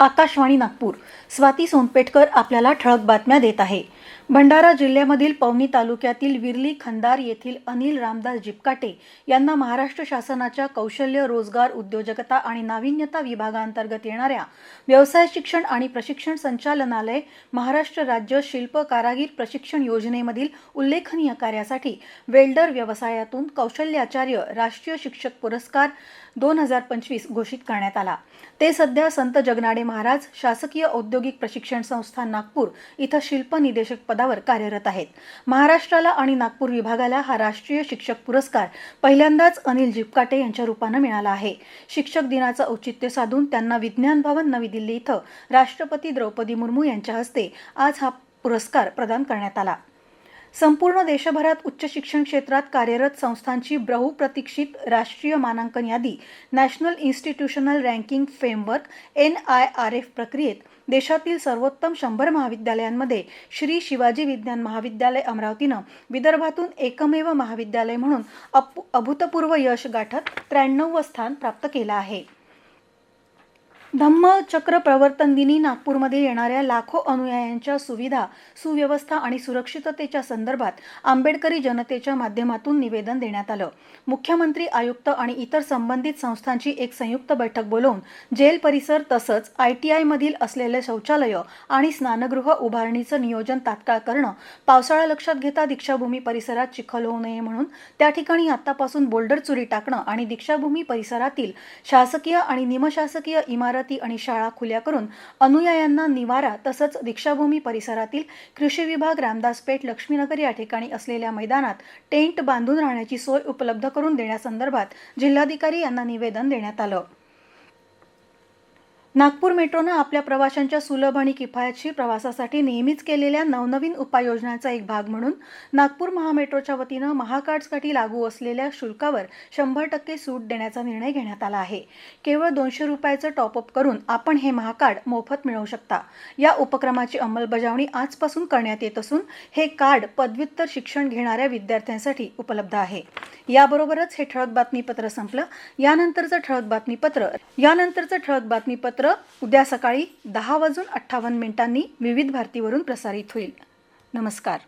आकाशवाणी नागपूर. स्वाती सोनपेटकर आपल्याला ठळक बातम्या देत आहे. भंडारा जिल्ह्यामधील पवनी तालुक्यातील विरली खंदार येथील अनिल रामदास जिपकाटे यांना महाराष्ट्र शासनाच्या कौशल्य रोजगार उद्योजकता आणि नाविन्यता विभागांतर्गत येणाऱ्या व्यवसाय शिक्षण आणि प्रशिक्षण संचालनालय महाराष्ट्र राज्य शिल्प कारागीर प्रशिक्षण योजनेमधील उल्लेखनीय कार्यासाठी वेल्डर व्यवसायातून कौशल्याचार्य राष्ट्रीय शिक्षक पुरस्कार दोन हजार पंचवीस घोषित करण्यात आला. ते सध्या संत जगनाडे महाराज शासकीय औद्योगिक प्रशिक्षण संस्था नागपूर इथं शिल्प निदेशक पदावर कार्यरत आहेत. महाराष्ट्राला आणि नागपूर विभागाला हा राष्ट्रीय शिक्षक पुरस्कार पहिल्यांदाच अनिल जिपकाटे यांच्या रूपानं मिळाला आहे. शिक्षक दिनाचं औचित्य साधून त्यांना विज्ञान भवन नवी दिल्ली इथं राष्ट्रपती द्रौपदी मुर्मू यांच्या हस्ते आज हा पुरस्कार प्रदान करण्यात आला. संपूर्ण देशभरात उच्च शिक्षण क्षेत्रात कार्यरत संस्थांची बहुप्रतीक्षित राष्ट्रीय मानांकन यादी national institutional ranking framework N I R F प्रक्रियेत देशातील सर्वोत्तम शंभर महाविद्यालयांमध्ये श्री शिवाजी विज्ञान महाविद्यालय अमरावतीनं विदर्भातून एकमेव महाविद्यालय म्हणून अप अभूतपूर्व यश गाठत त्र्याण्णव स्थान प्राप्त केलं आहे. धम्मचक्र प्रवर्तन दिनी नागपूरमध्ये येणाऱ्या लाखो अनुयायांच्या सुविधा सुव्यवस्था आणि सुरक्षिततेच्या संदर्भात आंबेडकरी जनतेच्या माध्यमातून निवेदन देण्यात आलं. मुख्यमंत्री आयुक्त आणि इतर संबंधित संस्थांची एक संयुक्त बैठक बोलवून जेल परिसर तसंच आय टी आयमधील असलेले शौचालयं आणि स्नानगृह उभारणीचं नियोजन तात्काळ करणं पावसाळा लक्षात घेता दीक्षाभूमी परिसरात चिखल होऊ नये म्हणून त्या ठिकाणी आतापासून बोल्डर चुरी टाकणं आणि दीक्षाभूमी परिसरातील शासकीय आणि निमशासकीय इमारत आणि शाळा खुल्या करून अनुयायांना निवारा तसंच दीक्षाभूमी परिसरातील कृषी विभाग रामदासपेठ लक्ष्मीनगर या ठिकाणी असलेल्या मैदानात टेंट बांधून राहण्याची सोय उपलब्ध करून देण्यासंदर्भात जिल्हाधिकारी यांना निवेदन देण्यात आलं. नागपूर मेट्रोनं आपल्या प्रवाशांच्या सुलभ आणि किफायतशीर प्रवासासाठी नेहमीच केलेल्या नवनवीन उपाययोजनांचा एक भाग म्हणून नागपूर महामेट्रोच्या वतीनं महाकार्ड्ससाठी लागू असलेल्या शुल्कावर शंभर टक्के सूट देण्याचा निर्णय घेण्यात आला आहे. केवळ दोनशे रुपयाचं टॉपअप करून आपण हे महाकार्ड मोफत मिळवू शकता. या उपक्रमाची अंमलबजावणी आजपासून करण्यात येत असून हे कार्ड पदव्युत्तर शिक्षण घेणाऱ्या विद्यार्थ्यांसाठी उपलब्ध आहे. याबरोबरच हे ठळक बातमीपत्र संपलं. यानंतरचं ठळक बातमीपत्र यानंतरचं ठळक बातमीपत्र उद्या सकाळी दहा वाजून अठ्ठावन्न मिनिटांनी विविध भारतीवरून प्रसारित होईल. नमस्कार.